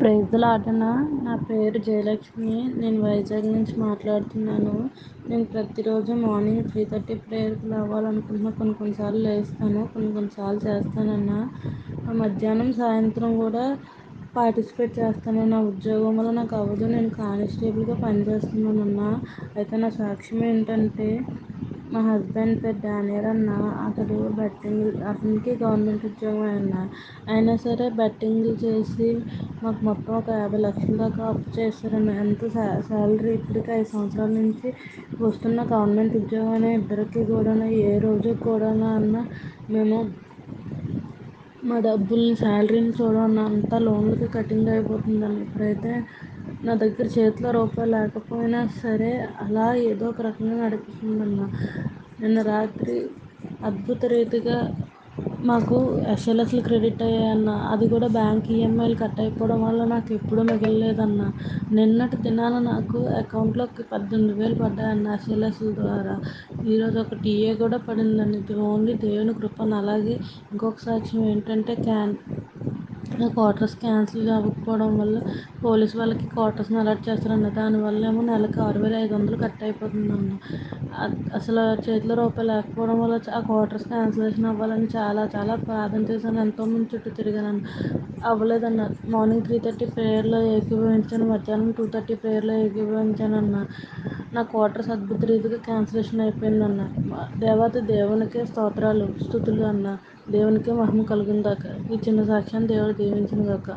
ప్రైజ్లాటన నా పేరు జయలక్ష్మి. నేను వైజాగ్ నుంచి మాట్లాడుతున్నాను. నేను ప్రతిరోజు మార్నింగ్ త్రీ థర్టీ ప్రేయర్కి లేవాలి అనుకుంటున్నాను కొన్ని కొన్నిసార్లు లేస్తాను. కొన్ని కొన్నిసార్లు చేస్తాను అన్న మధ్యాహ్నం సాయంత్రం కూడా పార్టిసిపేట్ చేస్తాను. నా ఉద్యోగం వల్ల నాకు అవ్వదు. నేను కానిస్టేబుల్గా పనిచేస్తున్నానన్నా. అయితే నా సాక్ష్యం ఏంటంటే మా హస్బెండ్ పేరు డానియల్ అన్న. అతడు బెట్టింగ్ అతనికి గవర్నమెంట్ ఉద్యోగం అన్న. అయినా సరే బెట్టింగ్లు చేసి మాకు మొత్తం ఒక యాభై లక్షల దాకా అప్పు చేశారన్న. ఎంత శాలరీ ఇప్పటికి ఐదు సంవత్సరాల నుంచి వస్తున్న గవర్నమెంట్ ఉద్యోగం ఇద్దరికి కూడా ఏ రోజు కూడా అన్న మేము మా డబ్బుల్ని శాలరీని చూడమన్న అంతా లోన్లకి కటింగ్ అయిపోతుందన్న. ఇప్పుడైతే నా దగ్గర చేతిలో రూపాయి లేకపోయినా సరే అలా ఏదో ఒక రకంగా నడుస్తుందన్న నిన్న రాత్రి అద్భుత రీతిగా మాకు ఎస్ఎల్ఎస్లు క్రెడిట్ అయ్యాయన్న. అది కూడా బ్యాంక్ ఈఎంఐలు కట్ అయిపోవడం వల్ల నాకు ఎప్పుడూ మిగలలేదన్న. నిన్నటి దినాన నాకు అకౌంట్లోకి పద్దెనిమిది వేలు పడ్డాయన్న ఎస్ఎల్ఎస్ల ద్వారా. ఈరోజు ఒక టీఏ కూడా పడిందండి. ఇది ఓన్లీ దేవుని కృప. అలాగే ఇంకొక సాక్ష్యం ఏంటంటే క్యాన్ క్వార్టర్స్ క్యాన్సిల్ అవ్వకపోవడం వల్ల పోలీస్ వాళ్ళకి క్వార్టర్స్ని అలాట్ చేస్తారన్న దానివల్ల ఏమో నెలకు ఆరు వేల ఐదు వందలు కట్ అయిపోతుందన్న. అసలు చేతిలో రూపాయి లేకపోవడం వల్ల ఆ క్వార్టర్స్ క్యాన్సిలేషన్ అవ్వాలని చాలా చాలా ప్రార్థన చేశాను. ఎంతోమంది చుట్టూ తిరిగాను అవ్వలేదన్న. మార్నింగ్ త్రీ థర్టీ ప్రేయర్లో ఏకీభవించాను. మధ్యాహ్నం టూ థర్టీ ప్రేయర్లో ఏకీభవించాను అన్న. నా క్వార్టర్స్ అద్భుత రీతిగా క్యాన్సిలేషన్ అయిపోయింది అన్న దేవాతి దేవునికే స్తోత్రాలు స్థుతులు అన్న. దేవునికే మహిమ కలుగును గాక. ఈ చిన్న సాక్ష్యాన్ని దేవుడు దీవించును గాక.